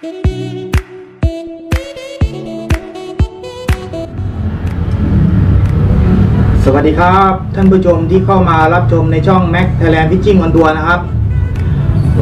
สวัสดีครับ ท่านผู้ชมที่เข้ามารับชมในช่อง Mac Thailand Fishing on Tour นะครับ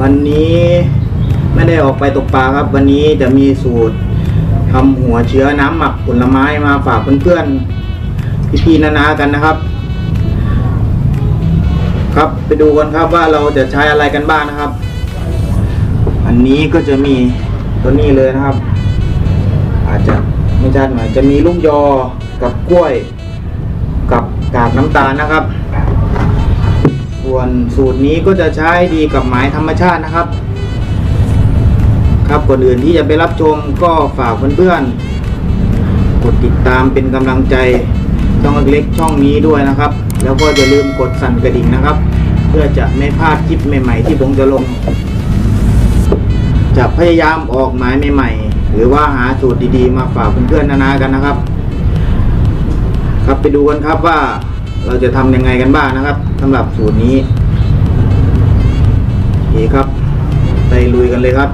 วันนี้ไม่ได้ออกไปตกปลาครับ วันนี้จะมีสูตรทำหัวเชื้อน้ำหมักผลไม้มาฝากเพื่อนๆพี่ๆนานากันนะครับ ครับไปดูกันครับว่าเราจะใช้อะไรกันบ้างนะครับ อันนี้ก็จะมี ตัวนี้เลยนะครับ อาจจะไม่ชัดหน่อยจะมีลูกยอกับกล้วย กับกากน้ำตาลนะครับ ส่วนสูตรนี้ก็จะใช้ดีกับหมายธรรมชาตินะครับ ครับก่อนอื่นที่จะไปรับชมก็ฝากเพื่อนๆกดติดตามเป็นกำลังใจช่องเล็กๆช่องนี้ด้วยนะครับ แล้วก็อย่าลืมกดสั่นกระดิ่งนะครับ เพื่อจะไม่พลาดคลิปใหม่ ๆ ที่ผมจะลง จะพยายามออกหมายใหม่ๆ หรือว่าหาสูตรดีๆ มาฝากเพื่อนๆนานากันนะครับ ครับไปดูกันครับว่าเราจะทำยังไงกันบ้างนะครับสำหรับสูตรนี้โอเคครับ ไปลุยกันเลยครับ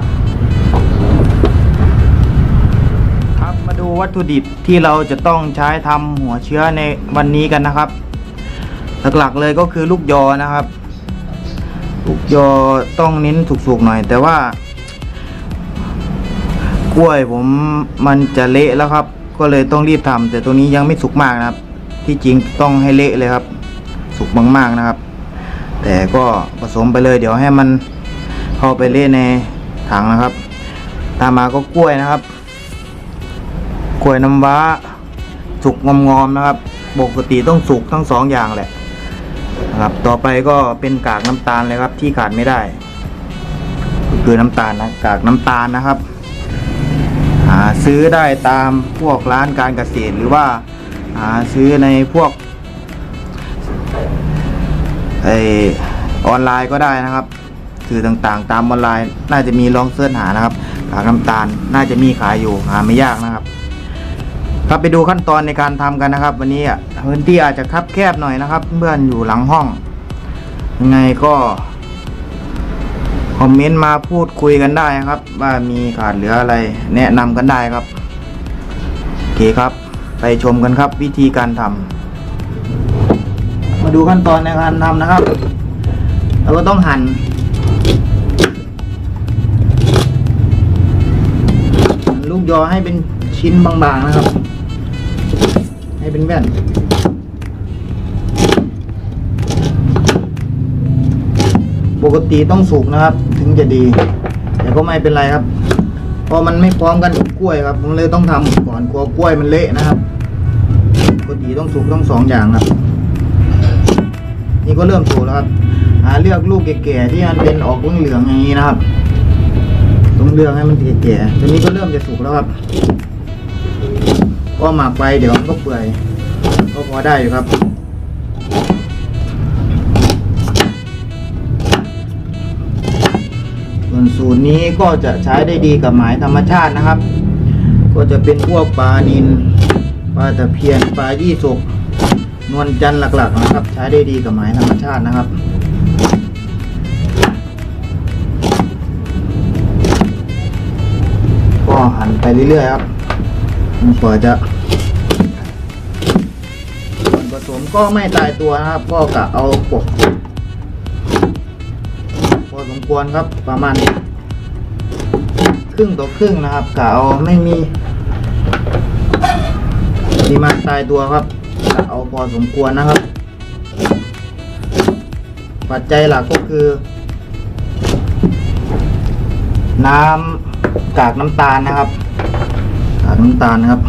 ครับมาดูวัตถุดิบที่เราจะต้องใช้ทำหัวเชื้อในวันนี้กันนะครับ หลักๆเลยก็คือลูกยอนะครับ ลูกยอต้องเน้นสุกๆหน่อย แต่ว่า กล้วยผมมันจะเละแล้วครับ ก็เลยต้องรีบทำแต่ตัวนี้ยังไม่สุกมากนะครับ ที่จริงต้องให้เละเลยครับ สุกมากๆนะครับ แต่ก็ผสมไปเลย เดี๋ยวให้มันเข้าไปเละในถังนะครับ ตามมาก็กล้วยนะครับ กล้วยน้ำว้า สุกงอมๆนะครับปกติต้องสุกทั้งสองอย่างแหละนะครับ ต่อไปก็เป็นกากน้ำตาลเลยครับ ที่ขาดไม่ได้ ก็คือน้ำตาลนะกากน้ำตาลนะครับ ซื้อได้ตามพวกร้านการเกษตรหรือว่าหาซื้อในพวกไอออนไลน์ก็ได้นะครับสื่อต่างๆ ตามออนไลน์ น่าจะมีลองเสิร์ชหานะครับกากน้ำตาลน่าจะมีขายอยู่หาไม่ยากนะครับ ครับไปดูขั้นตอนในการทำกันนะครับ วันนี้อะพื้นที่อาจจะคับแคบหน่อยนะครับ เพื่อนอยู่หลังห้องยังไงก็ คอมเมนต์มาพูดคุยกันได้ครับ ว่ามีขาดเหลืออะไร แนะนำกันได้ครับ โอเคครับ ไปชมกันครับ วิธีการทำมาดูขั้นตอนในการทำนะครับ เราก็ต้องหั่นหั่นลูกยอให้เป็นชิ้นบางๆนะครับ ให้เป็นแว่น ปกติต้องสุกนะครับ ถึงจะดี แต่ก็ไม่เป็นไรครับเพราะมันไม่พร้อมกันกับกล้วยครับผมเลยต้องทำก่อนกลัวกล้วยมันเละนะครับปกติต้องสุกต้องสองอย่างครับ นี่ก็เริ่มสุกแล้วครับหาเลือกลูกแก่ๆที่มันเป็นออกเหลืองๆอย่างนี้นะครับต้องเลือกให้มันแก่ๆทีนี้ก็เริ่มจะสุกแล้วครับ ก็หมักไปเดี๋ยวมันก็เปื่อยก็พอได้อยู่ครับ ส่วนสูตรนี้ก็จะใช้ได้ดีกับหมายธรรมชาตินะครับ ก็จะเป็นพวกปลานินปลาตะเพียนปลายี่สกนวลจันทร์หลักๆนะครับ ใช้ได้ดีกับหมายธรรมชาตินะครับก็หั่นไปเรื่อยๆครับกว่าจะส่วนผสมก็ไม่ตายตัวนะครับ ก็กะเอาปกพอสม ควรครับประมาณครึ่งต่อครึ่งนะครับกะเอาไม่มีปริมาตายตัวครับกะเอาพอสมควรนะครับ ปัจจัยหลักก็คือ น้ำกากน้ำตาลนะครับกากน้ำตาลนะครับ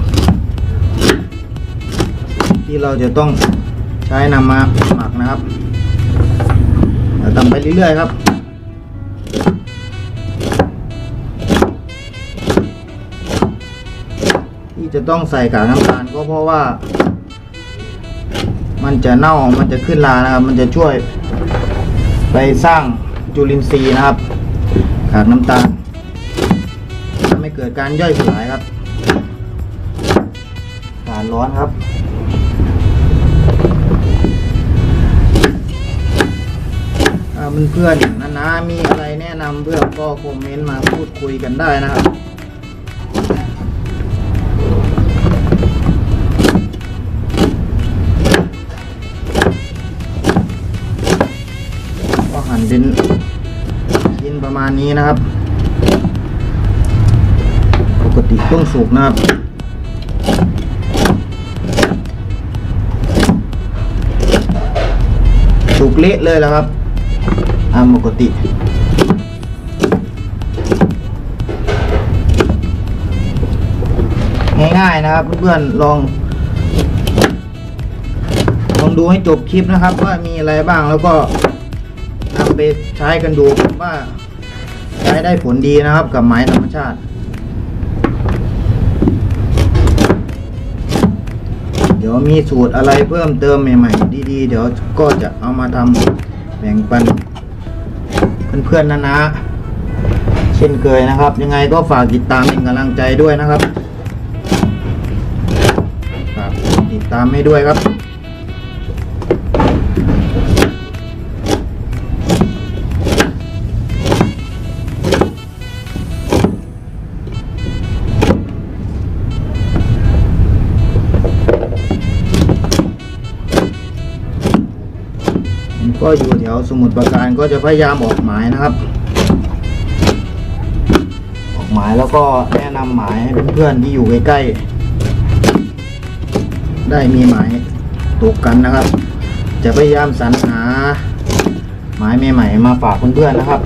ที่เราจะต้องใช้นำมาหมักนะครับเดี๋ยวทำไปเรื่อยๆครับ จะต้องใส่กากน้ำตาลก็เพราะว่า มันจะเน่ามันจะขึ้นรานะครับ มันจะช่วย ไปสร้างจุลินทรีย์นะครับกากน้ำตาลทำให้เกิดการย่อยสลายครับการร้อนครับเพื่อนๆนะนะมีอะไรแนะนำเพื่อนก็คอมเมนต์มาพูดคุยกันได้นะครับ เป็นชิ้นประมาณนี้นะครับ ปกติต้องสุกนะครับสุกเละเลยแล้วครับตามปกติง่ายๆนะครับเพื่อนๆลองลองดูให้จบคลิปนะครับ ว่ามีอะไรบ้างแล้วก็ ไปใช้กันดูว่าใช้ได้ผลดีนะครับกับไม้ธรรมชาติเดี๋ยวมีสูตรอะไรเพิ่มเติมใหม่ๆดีๆ เดี๋ยวก็จะเอามาทำแบ่งปันเพื่อนๆนะนะเช่นเคยนะครับ ยังไงก็ฝากติดตามเป็นกำลังใจด้วยนะครับฝากติดตามให้ด้วยครับ ก็อยู่แถวสมุทรปราการก็จะพยายามออกหมายนะครับ ออกหมายแล้วก็แนะนำหมายให้เพื่อนๆที่อยู่ใกล้ๆได้มีหมายตกกันนะครับ จะพยายามสรรหาหมายใหม่ๆมาฝากเพื่อนๆนะครับ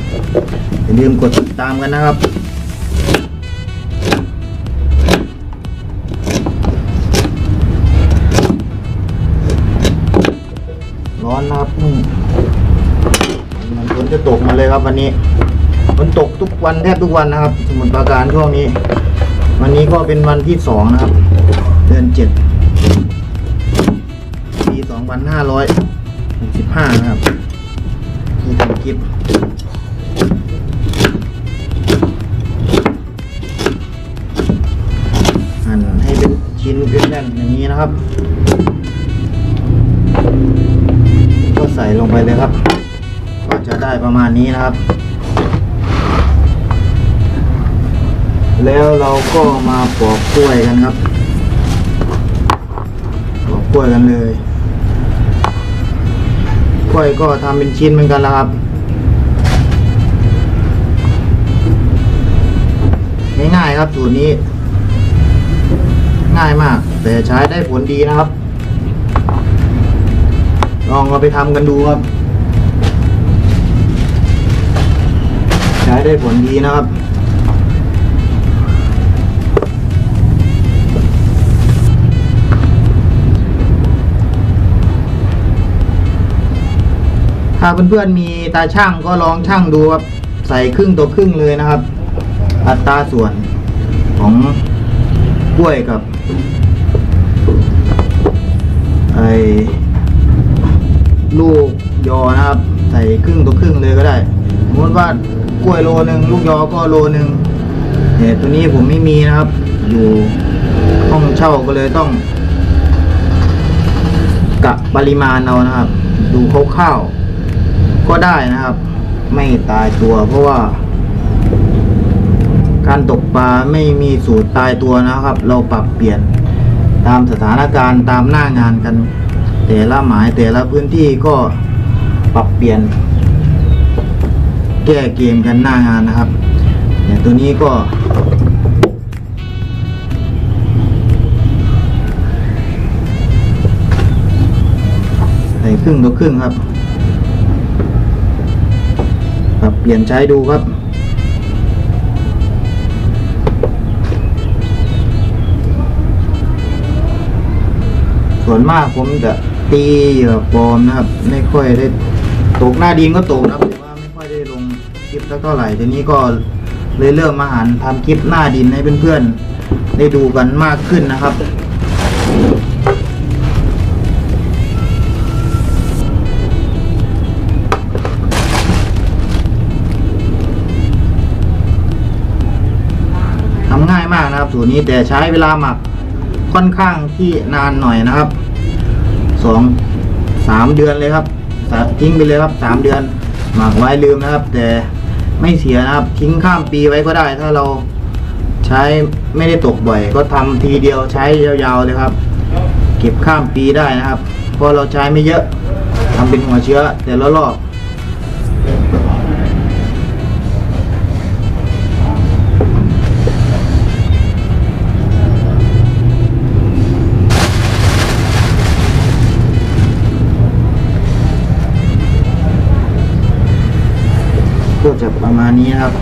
อย่าลืมกดติดตามกันนะครับร้อนนะครับ จะตกมาเลยครับวันนี้ฝนตกทุกวันแทบทุกวันนะครับ สมุทรปราการช่วงนี้ วันนี้ก็เป็นวันที่สองนะครับ เดือนเจ็ดปีสองพันห้าร้อยหกสิบห้านะครับที่ทำคลิปหั่นให้เป็นชิ้นเป็นแน่นอย่างนี้นะครับ ก็ใส่ลงไปเลยครับ ก็จะได้ประมาณนี้นะครับ แล้วเราก็มาปอกกล้วยกันครับปอกกล้วยกันเลยกล้วยก็ทำเป็นชิ้นเหมือนกันแล้วครับ ง่ายๆครับสูตรนี้ ง่ายมาก แต่ใช้ได้ผลดีนะครับ ลองเอาไปทำกันดูครับ ช้ได้ผลดีนะครับถ้าเพื่อนๆมีตาช่างก็ลองช่างดูครับ ใส่ครึ่งต่อครึ่งเลยนะครับ อัตราส่วนของกล้วยกับไอ้ลูกยอนะครับ ใส่ครึ่งต่อครึ่งเลยก็ได้สมมติว่า กล้วยโลหนึ่งลูกยอก็โลหนึ่งเนี่ตัวนี้ผมไม่มีนะครับ อยู่ห้องเช่าก็เลยต้องกะปริมาณเอานะครับ ดูคร่าวๆก็ได้นะครับ ไม่ตายตัวเพราะว่า การตกปลาไม่มีสูตรตายตัวนะครับ เราปรับเปลี่ยนตามสถานการณ์ตามหน้างานกัน แต่ละหมายแต่ละพื้นที่ก็ปรับเปลี่ยน แก้เกมกันหน้างานนะครับอย่างตัวนี้ก็ใส่ครึ่งต่อครึ่งครับ ปรับเปลี่ยนใช้ดูครับส่วนมากผมจะตีเหยื่อปลอมนะครับ ไม่ค่อยได้ตกหน้าดินก็ตกนะครับ ปสักเท่าไหร่ทีนี้ก็เลยเริ่มมาหันทำคลิปหน้าดินให้เพื่อนๆได้ดูกันมากขึ้นนะครับทำง่ายมากนะครับสูตรนี้แต่ใช้เวลาหมักค่อนข้างที่นานหน่อยนะครับสองสามเดือนเลยครับทิ้งไปเลยครับสามเดือนหมักไว้ลืมนะครับ แต่ ไม่เสียนะครับ ทิ้งข้ามปีไว้ก็ได้ ถ้าเราใช้ไม่ได้ตกบ่อย ก็ทำทีเดียวใช้ยาวๆเลยครับ เก็บข้ามปีได้นะครับ เพราะเราใช้ไม่เยอะทำเป็นหัวเชื้อแต่ละรอบ ณนี้ครับ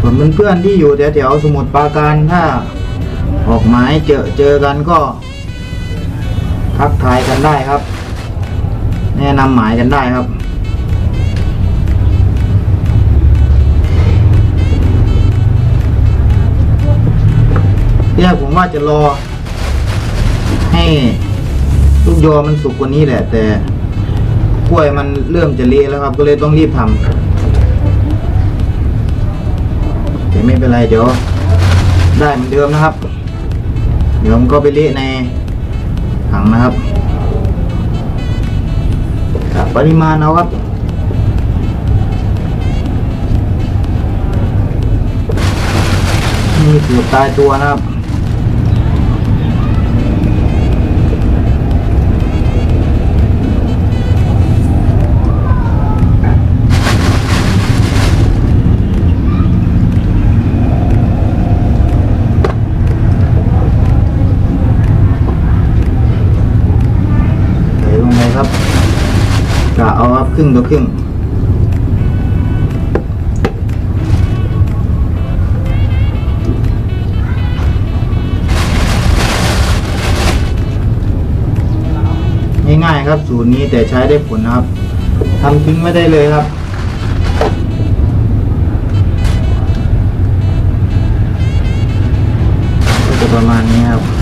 ส่วนเพื่อนๆที่อยู่แถวๆสมุทรปราการถ้าออกหมายเจอเจอกันก็ ทักทายกันได้ครับ แนะนำหมายกันได้ครับที่แรกผมว่าจะรอให้ ลูกยอมันสุกกว่านี้แหละ แต่กล้วยมันเริ่มจะเละแล้วครับ ก็เลยต้องรีบทำแต่ไม่เป็นไรเดี๋ยว ได้เหมือนเดิมนะครับ เดี๋ยวมันก็ไปเละในถังนะครับปริมาณเอาครับนี่สูตรตายตัวนะครับ ครึ่งต่อครึ่งง่ายๆครับ สูตรนี้แต่ใช้ได้ผลนะครับทำทิ้งไม่ได้เลยครับก็จะประมาณนี้ครับ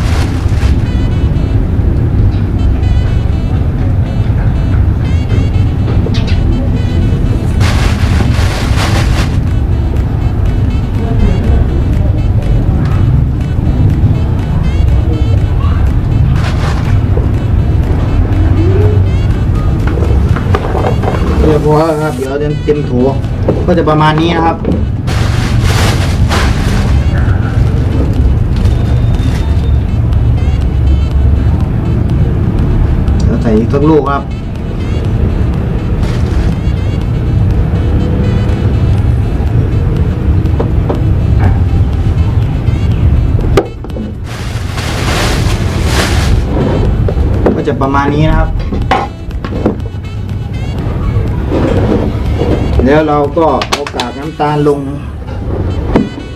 เรียบร้อยครับ เดี๋ยวเต็มเต็มโถก็จะประมาณนี้นะครับใส่อีกสักลูกครับก็จะประมาณนี้นะครับ แล้วเราก็เอากากน้ำตาลลง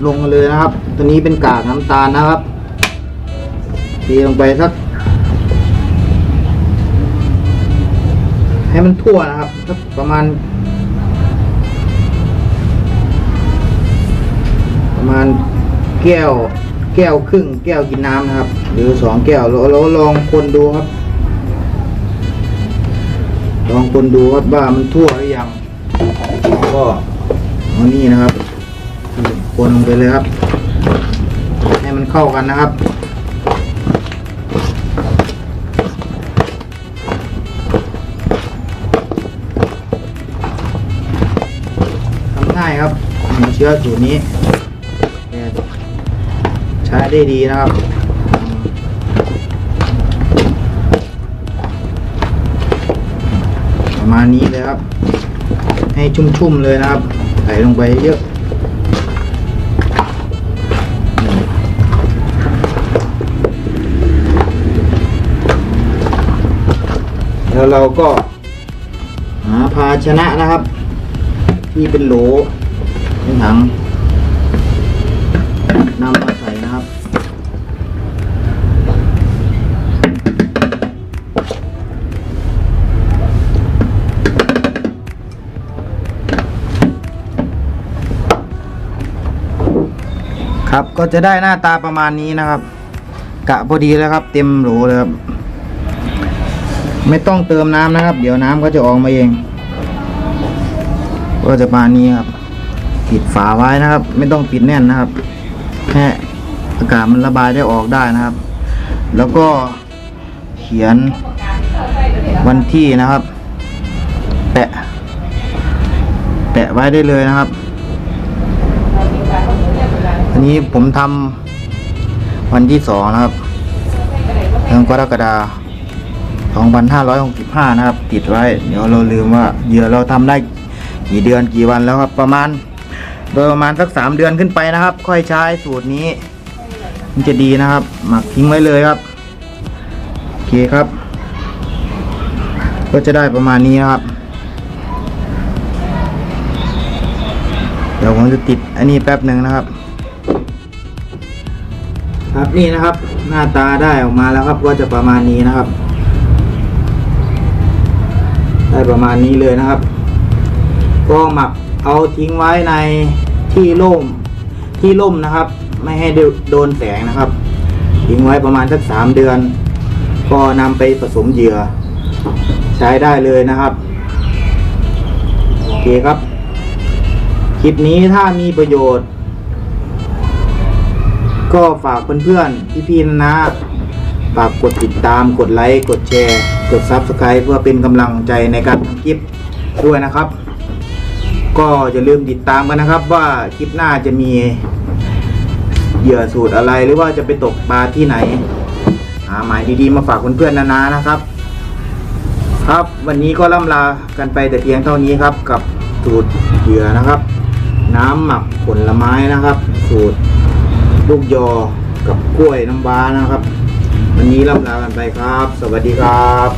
ลงเลยนะครับ ตัวนี้เป็นกากน้ำตาลนะครับเทลงไปสัก ให้มันทั่วนะครับสักประมาณ ประมาณแก้ว แก้วครึ่ง แก้วกินน้ำนะครับ หรือสองแก้วเราลองคนดูครับ ลองคนดูครับว่ามันทั่วหรือยัง เอานี่นะครับคนลงไปเลยครับ ให้มันเข้ากันนะครับทำง่ายครับเชื้อสูตรนี้ใช้ได้ดีนะครับประมาณนี้เลยครับ ให้ชุ่มๆเลยนะครับ ใส่ลงไปเยอะแล้วเราก็หาภาชนะนะครับ ที่เป็นโหลเป็นถังนำมา ครับก็จะได้หน้าตาประมาณนี้นะครับ กะพอดีแล้วครับ เต็มโหลเลยครับ ไม่ต้องเติมน้ำนะครับ เดี๋ยวน้ำก็จะออกมาเอง ก็จะประมาณนี้ครับ ปิดฝาไว้นะครับ ไม่ต้องปิดแน่นนะครับให้อากาศมันระบายได้ออกได้นะครับ แล้วก็เขียนวันที่นะครับ แปะ แปะไว้ได้เลยนะครับ อันนี้ผมทำวันที่สองนะครับเดือนกรกฎาคม2565 นะครับ ติดไว้ เดี๋ยวเราลืมว่าเหยื่อเราทำได้กี่เดือนกี่วันแล้วครับ ประมาณ โดยประมาณสักสามเดือนขึ้นไปนะครับ ค่อยใช้สูตรนี้ มันจะดีนะครับ หมักทิ้งไว้เลยครับ โอเคครับ ก็จะได้ประมาณนี้นะครับเดี๋ยวผมจะติดอันนี้แป๊บหนึ่งนะครับ ครับนี่นะครับหน้าตาได้ออกมาแล้วครับก็จะประมาณนี้นะครับ ได้ประมาณนี้เลยนะครับ ก็หมักเอาทิ้งไว้ในที่ร่มที่ร่มนะครับ ไม่ให้โดนแสงนะครับ ทิ้งไว้ประมาณสักสามเดือน ก็นำไปผสมเหยื่อ ใช้ได้เลยนะครับโอเคครับคลิปนี้ถ้ามีประโยชน์ ก็ฝากเพื่อนๆพี่ๆนะนะฝากกดติดตามกดไลค์กดแชร์ กด Subscribe เพื่อเป็นกำลังใจในการทำคลิปด้วยนะครับ ก็อย่าลืมติดตามกันนะครับ ว่าคลิปหน้าจะมีเหยื่อสูตรอะไรหรือว่าจะไปตกปลาที่ไหน หาหมายดีๆมาฝากเพื่อนๆนานานะครับ ครับวันนี้ก็ล่ำลากันไปแต่เพียงเท่านี้ครับ กับสูตรเหยื่อนะครับ น้ำหมักผลไม้นะครับ สูตร ลูกยอกับกล้วยน้ำว้านะครับ วันนี้ล่ำลากันไปครับ สวัสดีครับ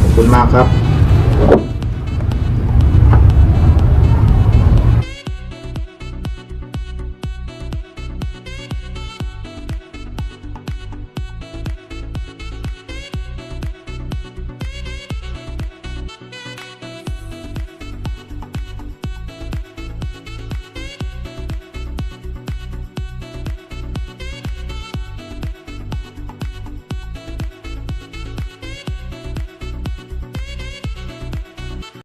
ขอบคุณมากครับ